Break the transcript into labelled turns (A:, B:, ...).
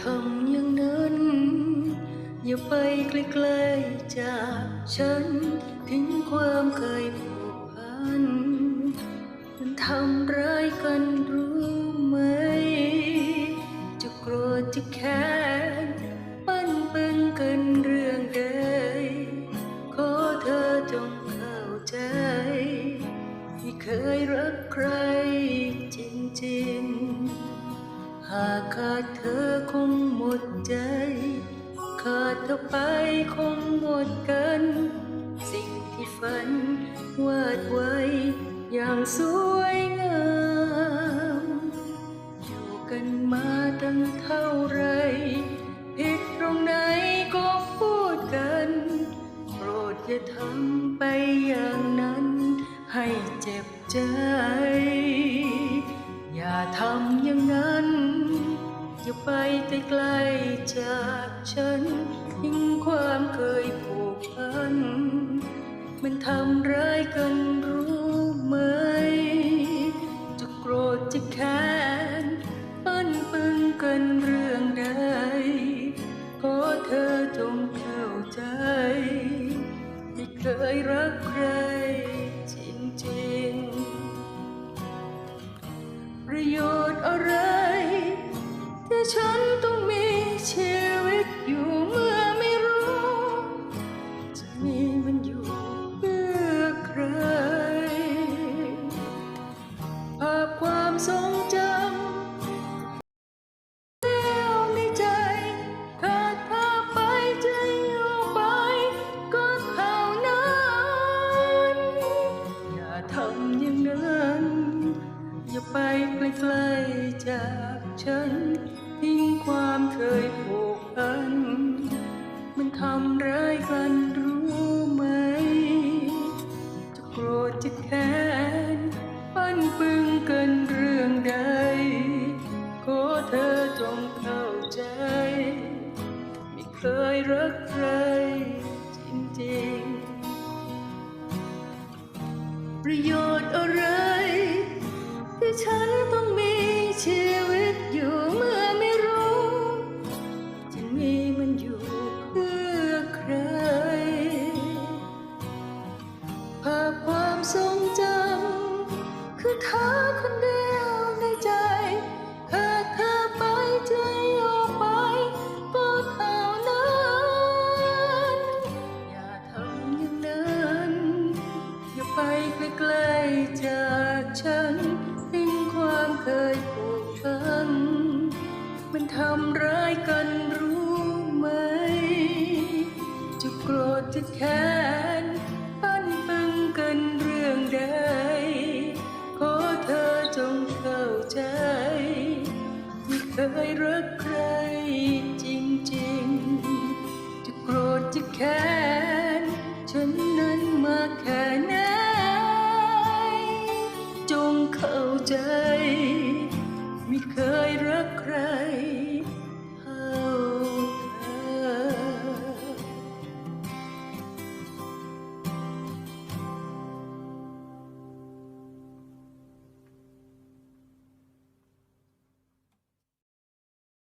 A: ทำอย่างนั้น อย่าไปไกลๆจากฉันทิ้งความเคยผูกพัน มันทำร้ายกันรู้ไหม จะโกรธจะแค้นปั้นปึงกันเรื่องใดขอเธอจงเข้าใจ ไม่เคยรักใคร หากขาดเธอคงหมดใจ ขาดเธอไปคงหมดกัน สิ่งที่ฝันวาดไว้อย่างสวยงาม อยู่กันมาตั้งเท่าไรผิดตรงไหนก็พูดกัน โปรดอย่าทำไปอย่างนั้น ให้เจ็บใจ อย่าทำ ไปไกลๆจากฉันทิ้งความเคยผูกพัน มันทำร้ายกันรู้ไหม ฉันต้ เคยผูกพัน มันทำร้ายกันรู้ไหม จะโกรธจะแค้นปั้นปึงกันเรื่องใด ขอเธอจงเข้าใจ ไม่เคยรักใครจริงๆ ประโยชน์อะไรที่ฉันต้อง ทรงจำคือเธอคนเดียวในใจหากเธอไปใจออกไปก็เท่านั้นอย่าทำอย่างนั้นอย่าไปไกล้ๆจากฉันทิ้งความเคยผูกพันมันทำร้ายกันรู้ไหม จะโกรธจะแค้นปั้นปึ